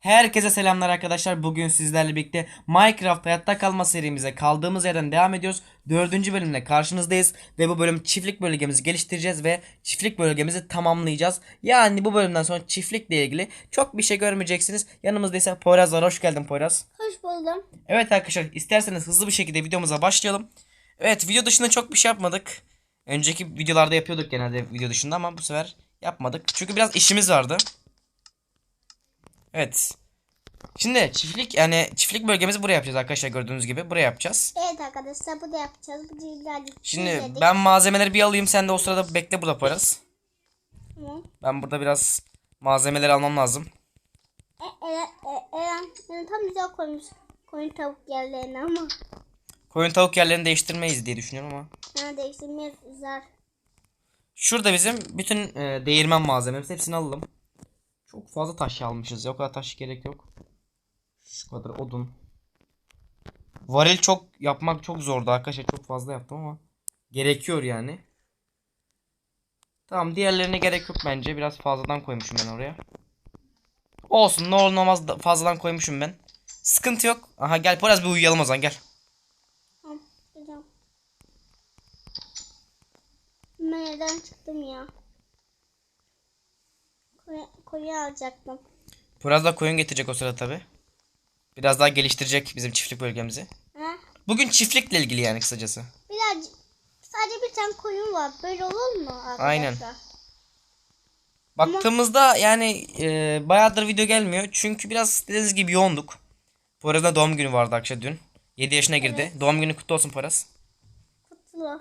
Herkese selamlar arkadaşlar. Bugün sizlerle birlikte Minecraft hayatta kalma serimize kaldığımız yerden devam ediyoruz. Dördüncü bölümle karşınızdayız. Ve bu bölüm çiftlik bölgemizi geliştireceğiz ve çiftlik bölgemizi tamamlayacağız. Yani bu bölümden sonra çiftlikle ilgili çok bir şey görmeyeceksiniz. Yanımızda ise Poyraz var. Hoş geldin Poyraz. Hoş buldum. Evet arkadaşlar isterseniz hızlı bir şekilde videomuza başlayalım. Evet video dışında çok bir şey yapmadık. Önceki videolarda yapıyorduk genelde video dışında ama bu sefer yapmadık. Çünkü biraz işimiz vardı. Evet. Şimdi çiftlik yani çiftlik bölgemizi buraya yapacağız arkadaşlar gördüğünüz gibi. Buraya yapacağız. Evet arkadaşlar bu da yapacağız. Bu birazcık Şimdi izledik. ben malzemeleri bir alayım sen de o sırada bekle burada yaparız. Tamam. Ben burada biraz malzemeleri almam lazım. E, Eren, e, Eren yani tam güzel koymuş koyun tavuk yerlerini ama Koyun tavuk yerlerini değiştirmeyiz diye düşünüyorum ama. yani değiştirmeye zar. Şurada bizim bütün e, değirmen malzememiz hepsini alalım. Çok fazla taş almışız ya o kadar taş gerek yok. Şu kadar odun. Varil çok yapmak çok zordu arkadaşlar çok fazla yaptım ama gerekiyor yani. Tamam diğerlerine gerek yok bence biraz fazladan koymuşum ben oraya. Olsun ne olur olmaz da fazladan koymuşum ben. Sıkıntı yok. Aha gel biraz bir uyuyalım o zaman gel. Evden çıktım ya. Koyu, koyu alacaktım. Biraz da koyun getirecek o sırada tabi. Biraz daha geliştirecek bizim çiftlik bölgemizi. Ha? Bugün çiftlikle ilgili yani kısacası. Birazcık sadece bir tane koyun var. Böyle olur mu arkadaşlar? Aynen. Baktığımızda yani e, bayağıdır video gelmiyor. Çünkü biraz dediğiniz gibi yoğunduk. Poyraz'ın da doğum günü vardı akşam dün. 7 yaşına girdi. Doğum günü kutlu olsun Poyraz. Kutlu.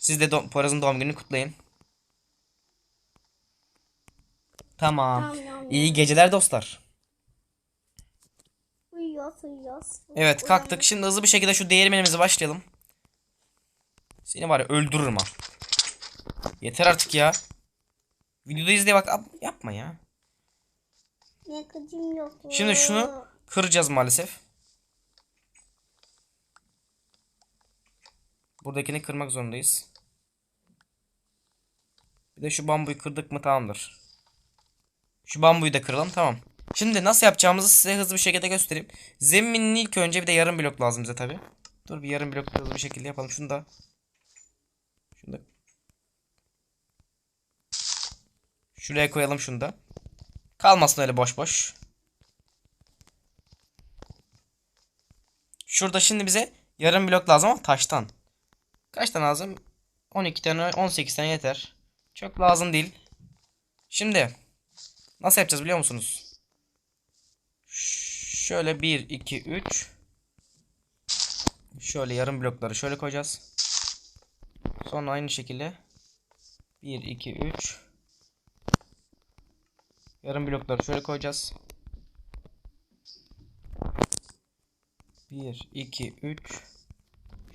Siz de do- Poyraz'ın doğum gününü kutlayın. Tamam. İyi geceler dostlar. Uyuyoruz uyuyoruz. Evet kalktık. Şimdi hızlı bir şekilde şu değirmenimize başlayalım. Seni var ya öldürürüm ha. Yeter artık ya. Videoda izleye bak. Yapma ya. Yakıcım yok. Şimdi şunu kıracağız maalesef. Buradakini kırmak zorundayız. Bir de şu bambuyu kırdık mı tamamdır. Şu bambuyu da kıralım tamam. Şimdi nasıl yapacağımızı size hızlı bir şekilde göstereyim. Zeminin ilk önce bir de yarım blok lazım bize tabi. Dur bir yarım blok hızlı bir şekilde yapalım. Şunu da. Şunu da. Şuraya koyalım şunu da. Kalmasın öyle boş boş. Şurada şimdi bize yarım blok lazım ama taştan. Kaç tane lazım? 12 tane 18 tane yeter. Çok lazım değil. Şimdi nasıl yapacağız biliyor musunuz? Şöyle 1 2 3 Şöyle yarım blokları şöyle koyacağız. Sonra aynı şekilde 1 2 3 Yarım blokları şöyle koyacağız. 1 2 3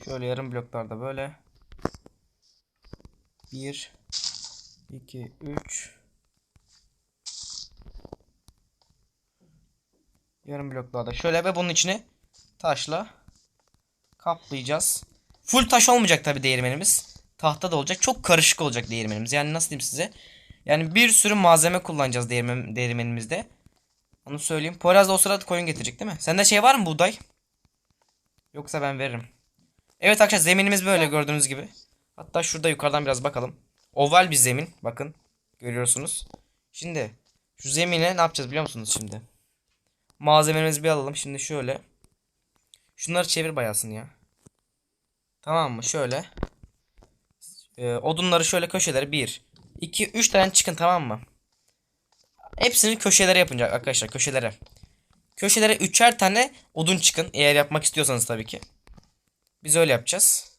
Şöyle yarım bloklarda böyle 1 2 3 Yarım bloklarda şöyle ve bunun içine taşla kaplayacağız. Full taş olmayacak tabi değirmenimiz. Tahta da olacak. Çok karışık olacak değirmenimiz. Yani nasıl diyeyim size? Yani bir sürü malzeme kullanacağız değirmen, değirmenimizde. Onu söyleyeyim. Poyraz da o sırada koyun getirecek değil mi? Sende şey var mı buğday? Yoksa ben veririm. Evet arkadaşlar zeminimiz böyle gördüğünüz gibi. Hatta şurada yukarıdan biraz bakalım. Oval bir zemin. Bakın. Görüyorsunuz. Şimdi şu zemine ne yapacağız biliyor musunuz şimdi? Malzemelerimizi bir alalım. Şimdi şöyle. Şunları çevir bayasını ya. Tamam mı? Şöyle. Ee, odunları şöyle köşeleri 1 2 3 tane çıkın tamam mı? Hepsini köşelere yapacak arkadaşlar köşelere. Köşelere üçer tane odun çıkın eğer yapmak istiyorsanız tabii ki. Biz öyle yapacağız.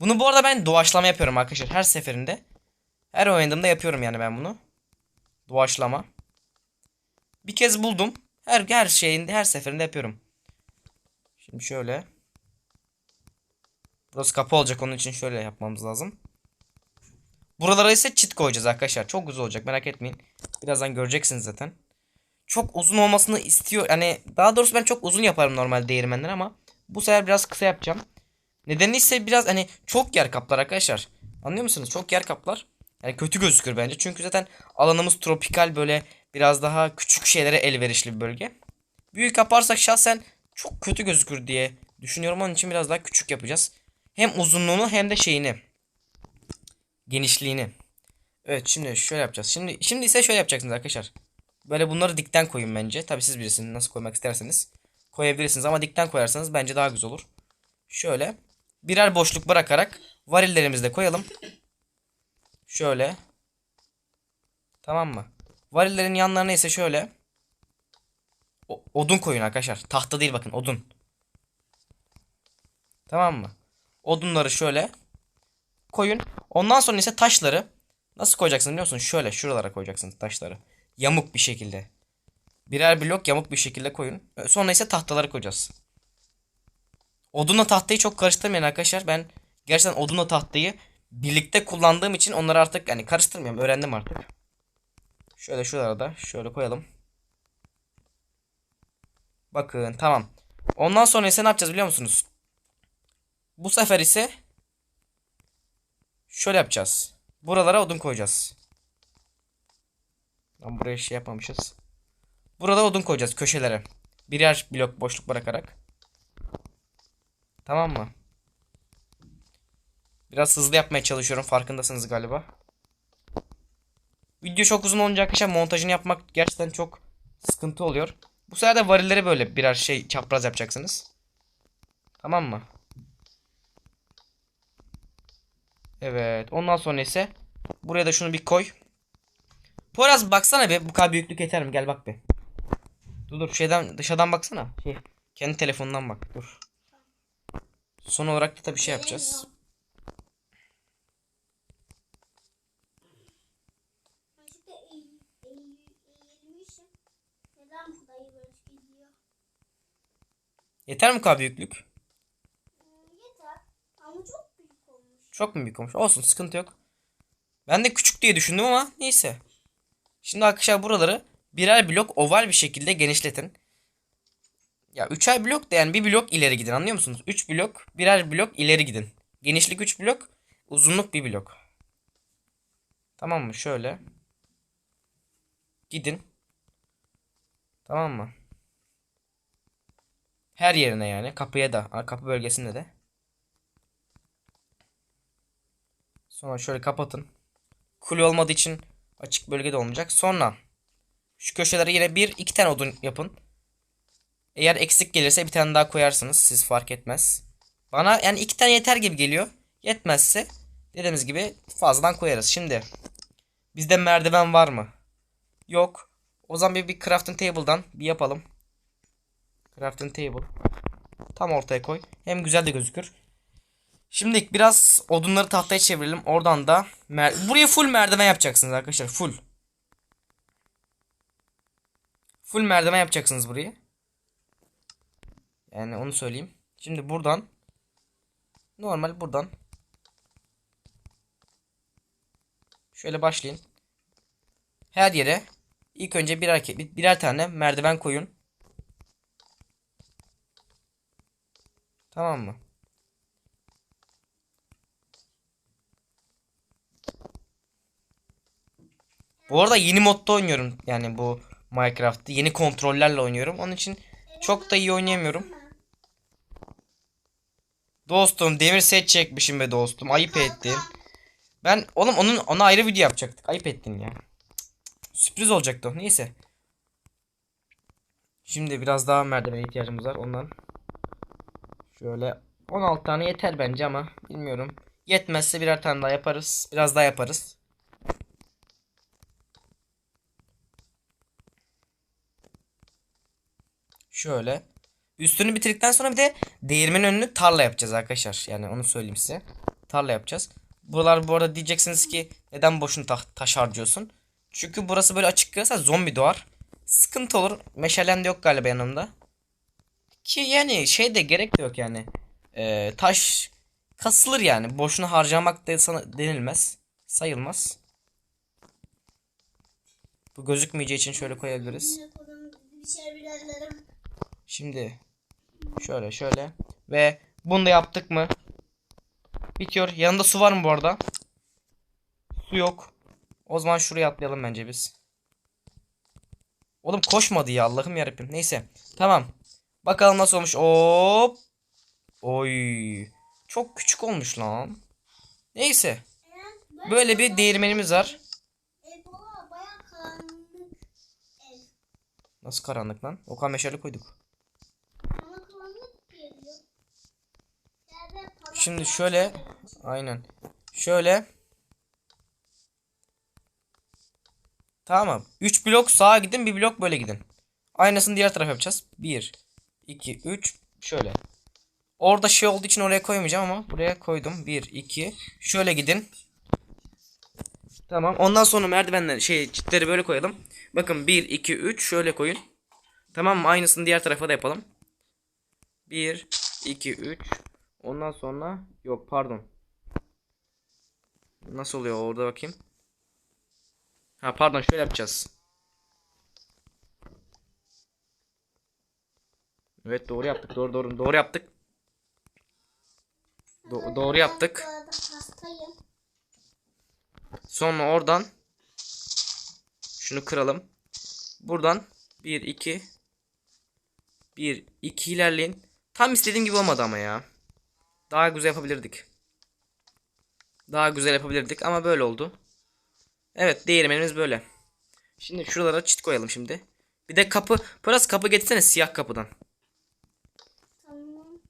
Bunu bu arada ben doğaçlama yapıyorum arkadaşlar her seferinde. Her oynadığımda yapıyorum yani ben bunu. Doğaçlama. Bir kez buldum. Her her şeyinde her seferinde yapıyorum. Şimdi şöyle. Burası kapı olacak onun için şöyle yapmamız lazım. Buralara ise çit koyacağız arkadaşlar. Çok güzel olacak merak etmeyin. Birazdan göreceksiniz zaten. Çok uzun olmasını istiyor. Yani daha doğrusu ben çok uzun yaparım normal değirmenler ama bu sefer biraz kısa yapacağım. Nedeni ise biraz hani çok yer kaplar arkadaşlar. Anlıyor musunuz? Çok yer kaplar. Yani kötü gözükür bence. Çünkü zaten alanımız tropikal böyle Biraz daha küçük şeylere elverişli bir bölge. Büyük yaparsak şahsen çok kötü gözükür diye düşünüyorum. Onun için biraz daha küçük yapacağız. Hem uzunluğunu hem de şeyini. Genişliğini. Evet şimdi şöyle yapacağız. Şimdi şimdi ise şöyle yapacaksınız arkadaşlar. Böyle bunları dikten koyun bence. Tabi siz bilirsiniz nasıl koymak isterseniz. Koyabilirsiniz ama dikten koyarsanız bence daha güzel olur. Şöyle birer boşluk bırakarak varillerimizi de koyalım. Şöyle. Tamam mı? Varillerin yanlarına ise şöyle. o- odun koyun arkadaşlar. Tahta değil bakın odun. Tamam mı? Odunları şöyle koyun. Ondan sonra ise taşları nasıl koyacaksın biliyor musun? Şöyle şuralara koyacaksın taşları. Yamuk bir şekilde. Birer blok yamuk bir şekilde koyun. Sonra ise tahtaları koyacağız. Odunla tahtayı çok karıştırmayın arkadaşlar. Ben gerçekten odunla tahtayı birlikte kullandığım için onları artık yani karıştırmıyorum. Öğrendim artık. Şöyle şuralara da şöyle koyalım. Bakın tamam. Ondan sonra ise ne yapacağız biliyor musunuz? Bu sefer ise şöyle yapacağız. Buralara odun koyacağız. Lan buraya şey yapmamışız. Burada odun koyacağız köşelere. Birer blok boşluk bırakarak. Tamam mı? Biraz hızlı yapmaya çalışıyorum farkındasınız galiba. Video çok uzun olunca arkadaşlar montajını yapmak gerçekten çok sıkıntı oluyor. Bu sefer de varilleri böyle birer şey çapraz yapacaksınız. Tamam mı? Evet. Ondan sonra ise buraya da şunu bir koy. Poyraz baksana bir bu kadar büyüklük yeter mi? Gel bak bir. Dur dur şeyden dışarıdan baksana. Şey, kendi telefonundan bak. Dur. Son olarak da tabii şey yapacağız. Azıcık da eğ- eğ- eğilmişim. Neden bu dayı böyle gidiyor? Yeter mi kadar büyüklük? Hmm, Yeter. Ama çok büyük olmuş. Çok mu büyük olmuş? Olsun sıkıntı yok. Ben de küçük diye düşündüm ama neyse. Şimdi arkadaşlar buraları birer blok oval bir şekilde genişletin. Ya üçer blok da yani bir blok ileri gidin anlıyor musunuz? 3 blok birer blok ileri gidin. Genişlik 3 blok uzunluk 1 blok. Tamam mı? Şöyle. Gidin. Tamam mı? Her yerine yani. Kapıya da. Kapı bölgesinde de. Sonra şöyle kapatın. Kule olmadığı için açık bölgede olmayacak. Sonra şu köşelere yine bir iki tane odun yapın. Eğer eksik gelirse bir tane daha koyarsınız. Siz fark etmez. Bana yani iki tane yeter gibi geliyor. Yetmezse dediğimiz gibi fazladan koyarız. Şimdi bizde merdiven var mı? Yok. O zaman bir, bir crafting table'dan bir yapalım. Crafting table. Tam ortaya koy. Hem güzel de gözükür. Şimdi biraz odunları tahtaya çevirelim. Oradan da buraya full merdiven yapacaksınız arkadaşlar. Full. Full merdiven yapacaksınız burayı. Yani onu söyleyeyim. Şimdi buradan normal buradan şöyle başlayın. Her yere ilk önce birer birer tane merdiven koyun. Tamam mı? Bu arada yeni modda oynuyorum. Yani bu Minecraft'ı yeni kontrollerle oynuyorum. Onun için çok da iyi oynayamıyorum. Dostum demir set çekmişim be dostum. Ayıp ettin. Ben oğlum onun ona ayrı video yapacaktık. Ayıp ettin ya. Sürpriz olacaktı. Neyse. Şimdi biraz daha merdivene ihtiyacımız var. Ondan şöyle 16 tane yeter bence ama bilmiyorum. Yetmezse birer tane daha yaparız. Biraz daha yaparız. Şöyle. Üstünü bitirdikten sonra bir de değirmenin önünü tarla yapacağız arkadaşlar. Yani onu söyleyeyim size. Tarla yapacağız. Buralar bu arada diyeceksiniz ki neden boşuna ta- taş harcıyorsun? Çünkü burası böyle açık kalırsa zombi doğar. Sıkıntı olur. Meşalem de yok galiba yanımda. Ki yani şey de gerek de yok yani. Ee, taş kasılır yani. Boşuna harcamak da sana denilmez. Sayılmaz. Bu gözükmeyeceği için şöyle koyabiliriz. Şey. Şimdi şöyle şöyle ve bunu da yaptık mı? Bitiyor. Yanında su var mı bu arada? Su yok. O zaman şuraya atlayalım bence biz. Oğlum koşmadı ya Allah'ım yarabbim. Neyse. Tamam. Bakalım nasıl olmuş. Hop. Oy. Çok küçük olmuş lan. Neyse. Böyle bir değirmenimiz var. Nasıl karanlık lan? Okan meşale koyduk. Şimdi şöyle. Aynen. Şöyle. Tamam. 3 blok sağa gidin. Bir blok böyle gidin. Aynısını diğer tarafa yapacağız. 1, 2, 3. Şöyle. Orada şey olduğu için oraya koymayacağım ama buraya koydum. 1, 2. Şöyle gidin. Tamam. Ondan sonra merdivenler şey çitleri böyle koyalım. Bakın 1, 2, 3 şöyle koyun. Tamam mı? Aynısını diğer tarafa da yapalım. 1, 2, 3. Ondan sonra yok pardon. Nasıl oluyor orada bakayım. Ha pardon şöyle yapacağız. Evet doğru yaptık. Doğru doğru doğru yaptık. Do- doğru yaptık. Sonra oradan şunu kıralım. Buradan 1 2 1 2 ilerleyin. Tam istediğim gibi olmadı ama ya. Daha güzel yapabilirdik. Daha güzel yapabilirdik ama böyle oldu. Evet değirmenimiz böyle. Şimdi şuralara çit koyalım şimdi. Bir de kapı. Biraz kapı getirsene siyah kapıdan. Tamam.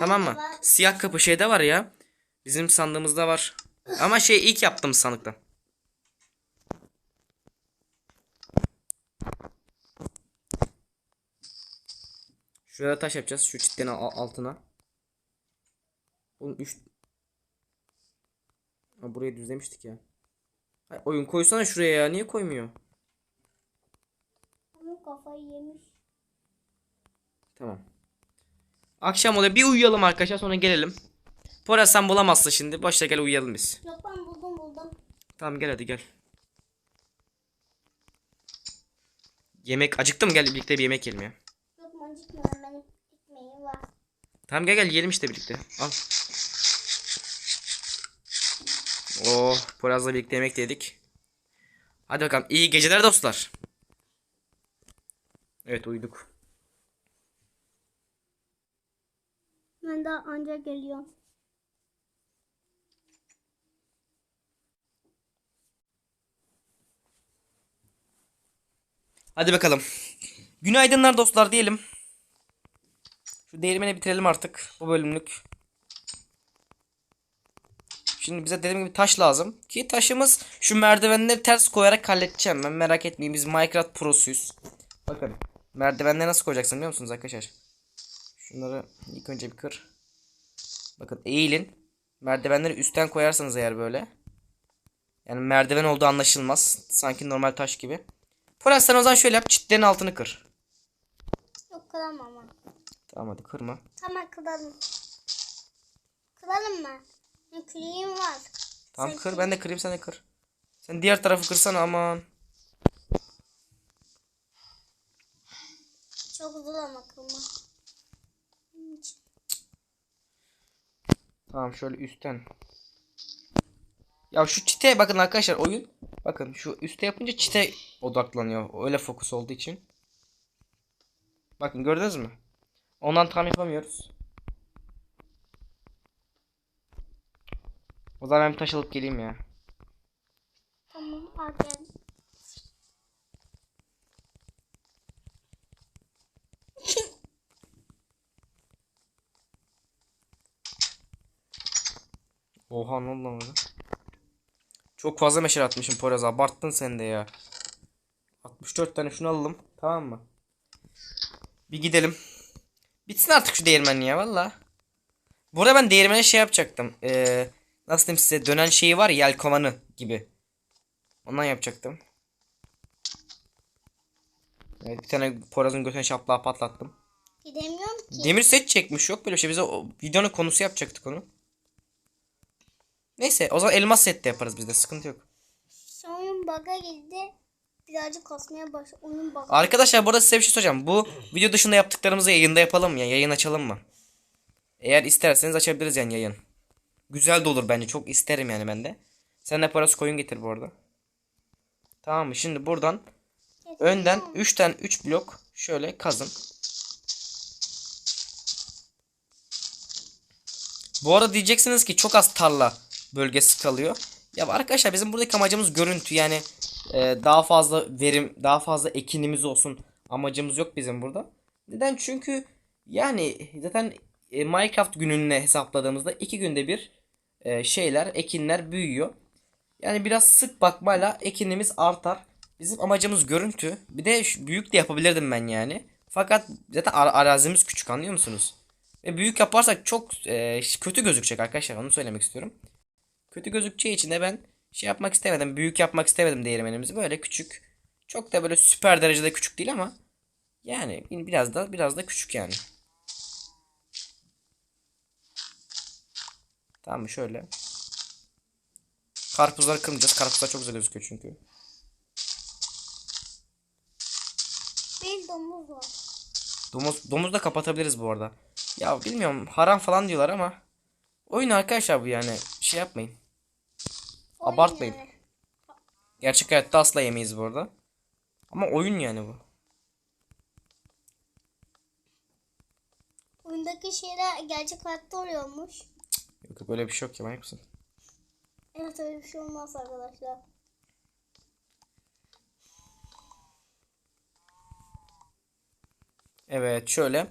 Tamam mı? Siyah kapı şeyde var ya. Bizim sandığımızda var. Ama şey ilk yaptığımız sandıktan. Şuraya taş yapacağız. Şu çitlerin al- altına. Oğlum üç... Ha, burayı düzlemiştik ya. Ay, oyun koysana şuraya ya. Niye koymuyor? Ama kafayı yemiş. Tamam. Akşam oluyor. Bir uyuyalım arkadaşlar sonra gelelim. Poyraz sen bulamazsın şimdi. Boşta gel uyuyalım biz. Yok ben buldum buldum. Tamam gel hadi gel. Yemek acıktım gel birlikte bir yemek yiyelim ya. Yok acıkmıyorum benim ekmeğim var. Tamam gel gel yiyelim işte birlikte. Al. Oh Poyraz'la birlikte yemek yedik. Hadi bakalım iyi geceler dostlar. Evet uyuduk. Ben daha anca geliyorum. Hadi bakalım. Günaydınlar dostlar diyelim. Şu değirmeni bitirelim artık bu bölümlük. Şimdi bize dediğim gibi taş lazım. Ki taşımız şu merdivenleri ters koyarak halledeceğim. Ben merak etmeyin biz Minecraft prosuyuz. Bakın merdivenleri nasıl koyacaksın biliyor musunuz arkadaşlar? Şunları ilk önce bir kır. Bakın eğilin. Merdivenleri üstten koyarsanız eğer böyle. Yani merdiven olduğu anlaşılmaz. Sanki normal taş gibi. Polat sen o zaman şöyle yap. Çitlerin altını kır. Yok kıramam ama. Tamam hadi kırma. Tamam kıralım. Kıralım mı? Kırayım var. Tamam Sen kır ben de kırayım sen de kır. Sen diğer tarafı kırsana aman. Çok zor ama Tamam şöyle üstten. Ya şu çite bakın arkadaşlar oyun. Bakın şu üste yapınca çite odaklanıyor. Öyle fokus olduğu için. Bakın gördünüz mü? Ondan tam yapamıyoruz. O zaman ben taş alıp geleyim ya. Tamam al gel. Oha ne oldu lan? Çok fazla meşale atmışım Poyraz abarttın sen de ya. 64 tane şunu alalım tamam mı? Bir gidelim. Bitsin artık şu değirmen ya valla. Burada ben değirmene şey yapacaktım. Ee, nasıl diyeyim size dönen şeyi var ya yelkovanı gibi. Ondan yapacaktım. Evet bir tane Poyraz'ın götüne şaplağı patlattım. Gidemiyorum ki. Demir set çekmiş yok böyle bir şey. Bize o videonun konusu yapacaktık onu. Neyse o zaman elmas set de yaparız biz de sıkıntı yok. Şu oyun bug'a girdi. Birazcık kasmaya başladı. Oyun bug'a. Arkadaşlar burada size bir şey soracağım. Bu video dışında yaptıklarımızı yayında yapalım? Yani yayın açalım mı? Eğer isterseniz açabiliriz yani yayın. Güzel de olur bence. Çok isterim yani ben de. Sen de parası koyun getir bu arada. Tamam mı? Şimdi buradan önden 3 tane 3 blok şöyle kazın. Bu arada diyeceksiniz ki çok az tarla bölgesi kalıyor. Ya arkadaşlar bizim buradaki amacımız görüntü yani e, daha fazla verim, daha fazla ekinimiz olsun amacımız yok bizim burada. Neden? Çünkü yani zaten e, Minecraft gününü hesapladığımızda iki günde bir e, şeyler, ekinler büyüyor. Yani biraz sık bakmayla ekinimiz artar. Bizim amacımız görüntü. Bir de büyük de yapabilirdim ben yani. Fakat zaten ar- arazimiz küçük anlıyor musunuz? Ve büyük yaparsak çok e, kötü gözükecek arkadaşlar onu söylemek istiyorum. Kötü gözükeceği için de ben şey yapmak istemedim. Büyük yapmak istemedim değirmenimizi. Böyle küçük. Çok da böyle süper derecede küçük değil ama yani biraz da biraz da küçük yani. Tamam şöyle. Karpuzları kırmayacağız. Karpuzlar çok güzel gözüküyor çünkü. Bir domuz var. Domuz, domuz da kapatabiliriz bu arada. Ya bilmiyorum haram falan diyorlar ama oyun arkadaşlar bu yani şey yapmayın. Abartmayın. yani. Gerçek hayatta asla yemeyiz bu arada. Ama oyun yani bu. Oyundaki şeyler gerçek hayatta oluyormuş. Yok yok öyle bir şey yok ya manyak mısın? Evet öyle bir şey olmaz arkadaşlar. Evet şöyle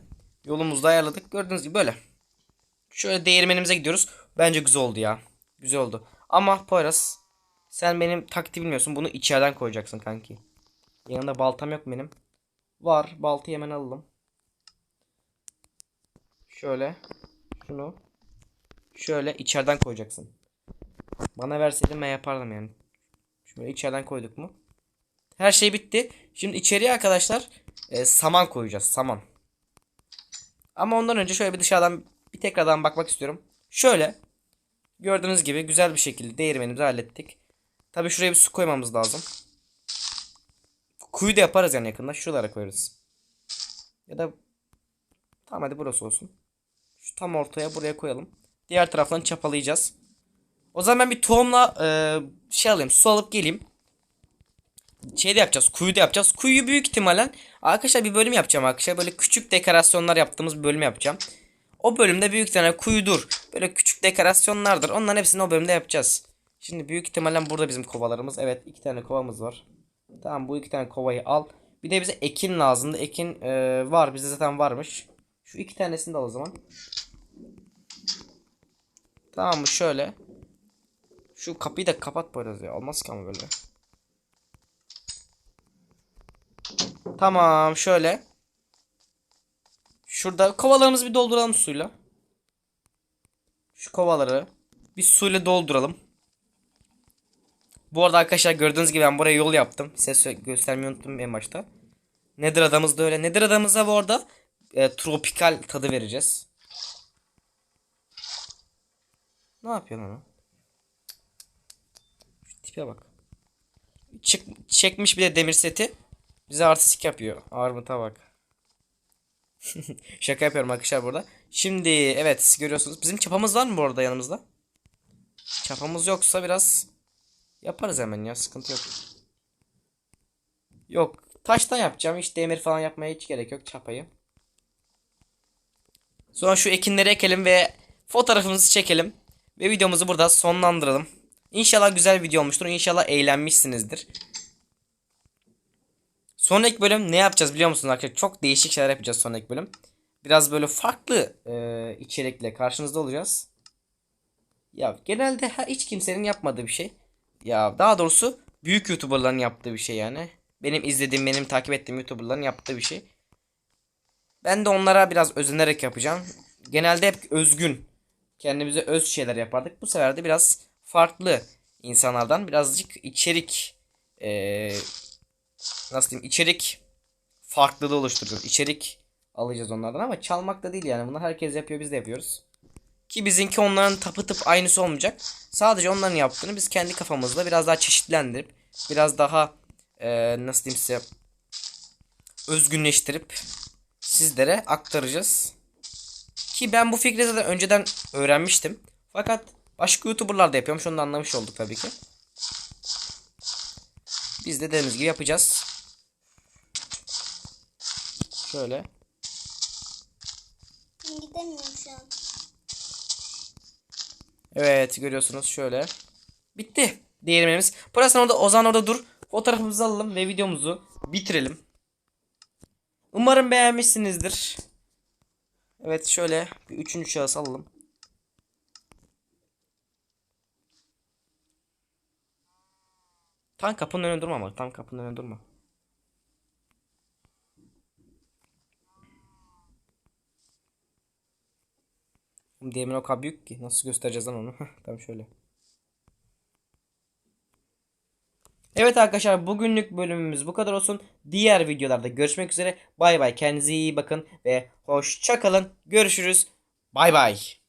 yolumuzu ayarladık. Gördüğünüz gibi böyle. Şöyle değirmenimize gidiyoruz. Bence güzel oldu ya. Güzel oldu. Ama Poyraz sen benim taktiği bilmiyorsun. Bunu içeriden koyacaksın kanki. Yanımda baltam yok benim. Var. Baltayı hemen alalım. Şöyle. Şunu. Şöyle içeriden koyacaksın. Bana verseydin ben yapardım yani. Şöyle içeriden koyduk mu? Her şey bitti. Şimdi içeriye arkadaşlar e, saman koyacağız. Saman. Ama ondan önce şöyle bir dışarıdan bir tekrardan bakmak istiyorum. Şöyle. Gördüğünüz gibi güzel bir şekilde değirmenimizi hallettik. Tabii şuraya bir su koymamız lazım. Kuyu da yaparız yani yakında. Şuralara koyarız. Ya da tamam hadi burası olsun. Şu tam ortaya buraya koyalım. Diğer taraftan çapalayacağız. O zaman ben bir tohumla e, şey alayım. Su alıp geleyim şey de yapacağız. Kuyu da yapacağız. Kuyuyu büyük ihtimalle arkadaşlar bir bölüm yapacağım arkadaşlar. Böyle küçük dekorasyonlar yaptığımız bir bölüm yapacağım. O bölümde büyük ihtimalle kuyudur. Böyle küçük dekorasyonlardır. Onların hepsini o bölümde yapacağız. Şimdi büyük ihtimalle burada bizim kovalarımız. Evet iki tane kovamız var. Tamam bu iki tane kovayı al. Bir de bize ekin lazımdı. Ekin e, var. Bizde zaten varmış. Şu iki tanesini de al o zaman. Tamam mı şöyle. Şu kapıyı da kapat böyle ya. Olmaz ki ama böyle. Tamam şöyle. Şurada kovalarımızı bir dolduralım suyla. Şu kovaları bir suyla dolduralım. Bu arada arkadaşlar gördüğünüz gibi ben buraya yol yaptım. Size göstermeyi unuttum en başta. Nedir adamız da öyle. Nedir adamıza bu arada e, tropikal tadı vereceğiz. Ne yapıyorsun lan? o? Şu tipe bak. Çık, çekmiş bir de demir seti. Bize artistik yapıyor. Armut'a bak. Şaka yapıyorum arkadaşlar burada. Şimdi evet görüyorsunuz. Bizim çapamız var mı bu arada yanımızda? Çapamız yoksa biraz yaparız hemen ya sıkıntı yok. Yok taştan yapacağım. Hiç demir falan yapmaya hiç gerek yok çapayı. Sonra şu ekinleri ekelim ve fotoğrafımızı çekelim. Ve videomuzu burada sonlandıralım. İnşallah güzel bir video olmuştur. İnşallah eğlenmişsinizdir. Sonraki bölüm ne yapacağız biliyor musunuz arkadaşlar? Çok değişik şeyler yapacağız sonraki bölüm. Biraz böyle farklı e, içerikle karşınızda olacağız. Ya genelde ha, hiç kimsenin yapmadığı bir şey. Ya daha doğrusu büyük YouTuber'ların yaptığı bir şey yani. Benim izlediğim, benim takip ettiğim YouTuber'ların yaptığı bir şey. Ben de onlara biraz özenerek yapacağım. Genelde hep özgün, kendimize öz şeyler yapardık. Bu sefer de biraz farklı insanlardan birazcık içerik e, nasıl diyeyim içerik farklılığı oluşturuyoruz. İçerik alacağız onlardan ama çalmak da değil yani. Bunu herkes yapıyor biz de yapıyoruz. Ki bizimki onların tapı tıp aynısı olmayacak. Sadece onların yaptığını biz kendi kafamızda biraz daha çeşitlendirip biraz daha e, nasıl diyeyim size özgünleştirip sizlere aktaracağız. Ki ben bu fikri zaten önceden öğrenmiştim. Fakat başka YouTuber'lar da yapıyormuş. Onu da anlamış olduk tabii ki. Biz de dediğimiz gibi yapacağız. Şöyle. Gidemiyorum şu an. Evet görüyorsunuz şöyle. Bitti değirmenimiz. Burası orada Ozan orada dur. Fotoğrafımızı alalım ve videomuzu bitirelim. Umarım beğenmişsinizdir. Evet şöyle bir üçüncü şahıs alalım. Tam kapının önünde durma ama tam kapının önünde durma. Değirmen o kadar büyük ki nasıl göstereceğiz lan onu? Tam şöyle. Evet arkadaşlar bugünlük bölümümüz bu kadar olsun. Diğer videolarda görüşmek üzere. Bay bay. Kendinize iyi bakın ve hoşça kalın. Görüşürüz. Bay bay.